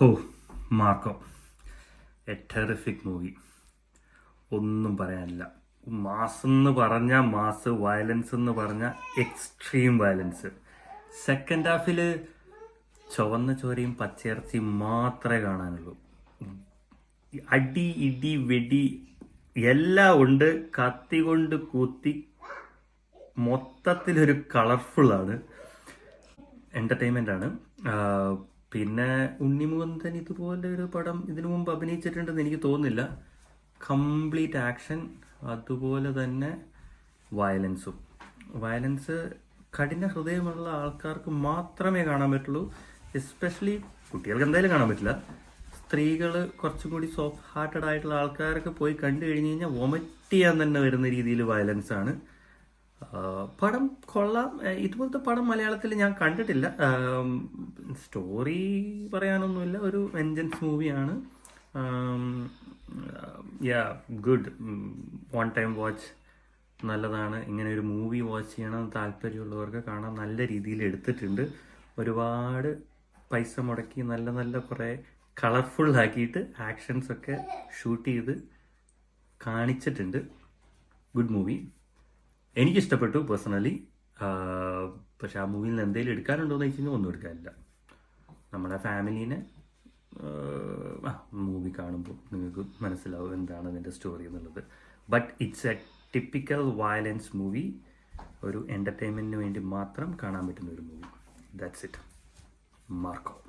ഹോ Marco A terrific movie ഒന്നും പറയാനില്ല. മാസ് എന്ന് പറഞ്ഞ മാസ് വയലൻസ് എന്ന് പറഞ്ഞ എക്സ്ട്രീം വയലൻസ് സെക്കൻഡ് ഹാഫിൽ ചുവന്ന ചോരയും പച്ചയിറച്ചിയും മാത്രമേ കാണാനുള്ളൂ. അടി ഇടി വെടി എല്ലാം ഉണ്ട്. കത്തി കൊണ്ട് കുത്തി മൊത്തത്തിലൊരു കളർഫുൾ ആണ്. എന്റർടൈൻമെന്റ് ആണ്. പിന്നെ ഉണ്ണിമുകുന്ദൻ ഇതുപോലെ ഒരു പടം ഇതിനു മുമ്പ് അഭിനയിച്ചിട്ടുണ്ടെന്ന് എനിക്ക് തോന്നുന്നില്ല. കംപ്ലീറ്റ് ആക്ഷൻ അതുപോലെ തന്നെ വയലൻസും വയലൻസ് കഠിന ഹൃദയമുള്ള ആൾക്കാർക്ക് മാത്രമേ കാണാൻ പറ്റുള്ളൂ. എസ്പെഷ്യലി കുട്ടികൾക്ക് എന്തായാലും കാണാൻ പറ്റില്ല. സ്ത്രീകൾ കുറച്ചും കൂടി സോഫ്റ്റ് ഹാർട്ടഡ് ആയിട്ടുള്ള ആൾക്കാരൊക്കെ പോയി കണ്ടു കഴിഞ്ഞ് കഴിഞ്ഞാൽ വൊമിറ്റ് ചെയ്യാൻ തന്നെ വരുന്ന രീതിയിൽ വയലൻസ് ആണ്. പടം കൊള്ളാം. ഇതുപോലത്തെ പടം മലയാളത്തിൽ ഞാൻ കണ്ടിട്ടില്ല. സ്റ്റോറി പറയാനൊന്നുമില്ല. ഒരു വെഞ്ചൻസ് മൂവിയാണ് yeah good one time watch നല്ലതാണ്. ഇങ്ങനെ ഒരു മൂവി വാച്ച് ചെയ്യണം താല്പര്യമുള്ളവർക്ക് കാണാൻ നല്ല രീതിയിൽ എടുത്തിട്ടുണ്ട്. ഒരുപാട് പൈസ മുടക്കി നല്ല നല്ല കുറേ കളർഫുൾ ആക്കിയിട്ട് ആക്ഷൻസ് ഒക്കെ ഷൂട്ട് ചെയ്ത് കാണിച്ചിട്ടുണ്ട്. ഗുഡ് മൂവി എനിക്കിഷ്ടപ്പെട്ടു പേഴ്സണലി പക്ഷെ ആ മൂവിയിൽ നിന്ന് എന്തെങ്കിലും എടുക്കാനുണ്ടോ എന്ന് കഴിഞ്ഞാൽ ഒന്നും എടുക്കാനില്ല. നമ്മുടെ ഫാമിലീനെ മൂവി കാണുമ്പോൾ നിങ്ങൾക്ക് മനസ്സിലാവും എന്താണ് അതിന്റെ സ്റ്റോറി എന്നുള്ളത്. But it's a typical violence movie ഒരു എന്റർടൈൻമെന്റിന് വേണ്ടി മാത്രം കാണാൻ പറ്റുന്ന ഒരു മൂവി ദാറ്റ്സ് ഇറ്റ് മാർക്കോ